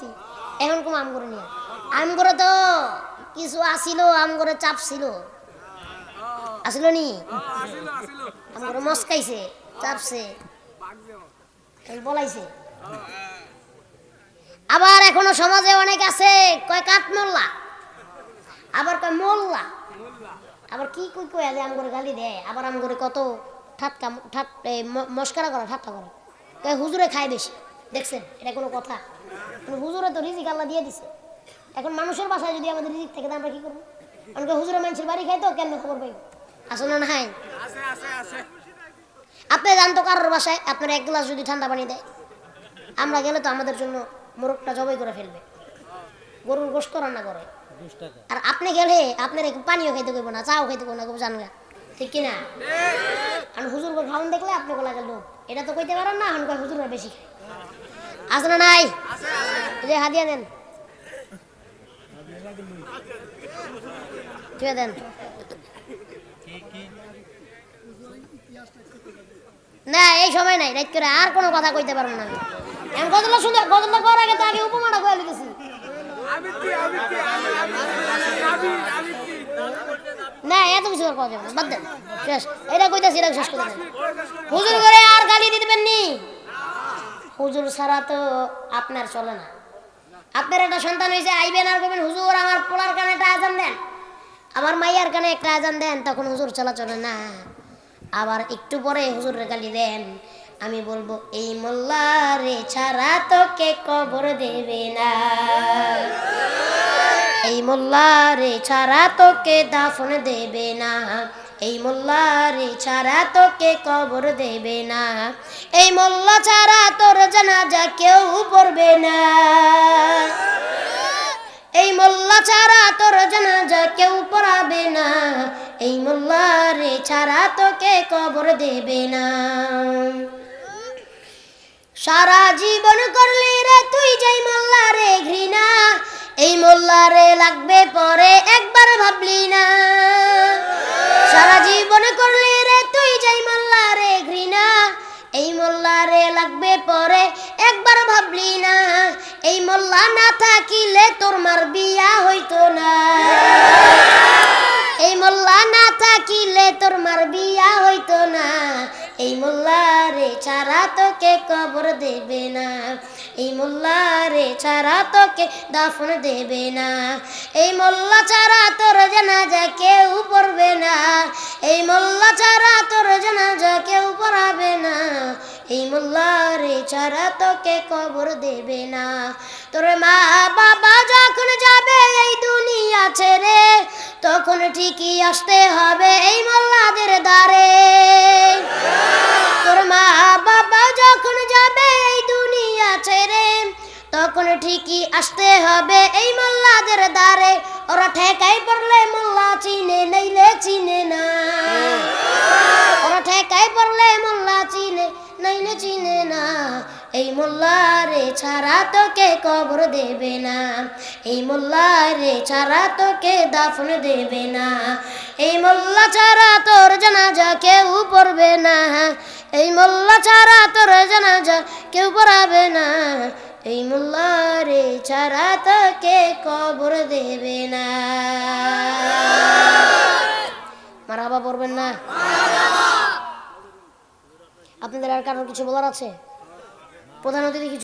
দিছি এখন কম আম করে নিয়ে আম করে তো কিছু আসিল আম করে চাপ ছিল। আসিল নি? আম করে মস্কাইছে, চাপছে। বলাইছে। আবার এখনও সমাজে অনেক আছে, কয় কাঠ মোল্লা? আবার কয় মোল্লা? আবার কি কই কই আলে আম করে গালি দেয়? আবার আম করে কত ঠাটকা, ঠাট মস্কারা করে, ঠাট্টা করে। কয় হুজুরে খায় বেশি। দেখছেন এটা কোনো কথা। হুজুরে তো রিজিক আল্লাহ দিয়ে দিছে। এখন মানুষের বাসায় যদি আমাদের রিজিক থাকে আমরা কি করব? আমাকে হুজুরে মানুষের বাড়ি খাই তো কেন খবর পাই আসলে না হাই আপনি জান তো কারোর বাসায় আপনার এক গ্লাস যদি ঠান্ডা পানি দেয়। আমরা গেলে তো আমাদের জন্য মোরগটা জবাই করে ফেলবে। গরুর গোস্ত রান্না করে। আর আপনি গেলে আপনার পানিও খাইতে কইব না চাও খাইতে কইব না কেউ জানগা। ঠিক কিনা আর হুজুর খাওয়ান দেখলে আপনি গোলা গেল এটা তো কইতে পারেন না এখন কয় হুজুর বেশি খায়। আছে না নাই? যে হাদিয়া দেন। দেন। না, এই সময় নাই রাইট করে আর কোনো কথা কইতে পারব না আমি। এখন গজলটা করার আগে তো আগে উপমাটা কয়ে লিখেছি না, এত কিছু বাদ দেন, শেষ। এটা কইতাছি, এটা শেষ করে দেন। হুজুর করে আর গালি দিতে পারেননি হুজুর ছাড়া তো আপনার চলে না। আপনার একটা সন্তান হয়েছে আইবেন আর কইবেন, হুজুর, আমার পোলার কানে একটা আজান দেন। আমার মাইয়ার কানে একটা আজান দেন, তখন হুজুর চলা চলে না। আবার একটু পরে হুজুরের গালি দেন, আমি বলব, এই মোল্লারে ছাড়া তোকে কবর দেবে না? এই মোল্লারে ছাড়া তোকে দাফন দেবে না? এই মোল্লারে ছাড়া তোকে কবর দেবে না। এই মোল্লা ছাড়া তোর জানাজা কেউ পড়বে না। এই মোল্লা ছাড়া তোর জানাজা কেউ পড়াবে না। এই মোল্লারে ছাড়া তোকে কবর দেবে না। সারা জীবন করলি রে তুই যাই মোল্লারে ঘৃণা, এই মোল্লারে লাগবে পরে একবার ভাবলি না। পরে একবার ভাবলি না, এই মোল্লা না থাকিলে তোর মার বিয়া হইতো না। এই মোল্লা না থাকিলে তোর মার বিয়া হইতো না, এই মোল্লারে ছাড়া তোকে কবর দেবে না। এই মোল্লারে ছাড়া তোকে দাফন দেবে না। এই মোল্লা ছাড়া তোর জানাজা কেউ পড়বে না। এই মোল্লা ছাড়া তোর জানাজা কেউ পড়াবে না এই মোল্লারে ছাড়া তোকে কবর দেবে না। তোর মা বাবা যখন যাবে এই দুনিয়া ছেড়ে, তখন ঠিকই আসতে হবে এই মোল্লাদের দ্বারে। তোর মা বাবা যখন যাবে এই দুনিয়া ছেড়ে, তখন ঠিকই আসতে হবে এই মোল্লাদের দ্বারে। ওরা ঠেকাই পড়লে মোল্লা চিনে নইলে এই মোল্লারে ছাড়া তোকে কবর দেবে না। এই মোল্লারে ছাড়া তোকে দাফন দেবে না। এই মোল্লা ছাড়া তোর জানাজা কেউ পড়বে না। এই মোল্লা ছাড়া তোর জানাজা কেউ পড়াবে না। এই মোল্লারে ছাড়া তোকে কবর দেবে না। মারাবা পড়বেন না। আপনাদের আর কারোর কিছু বলার আছে? প্রধান অতিথি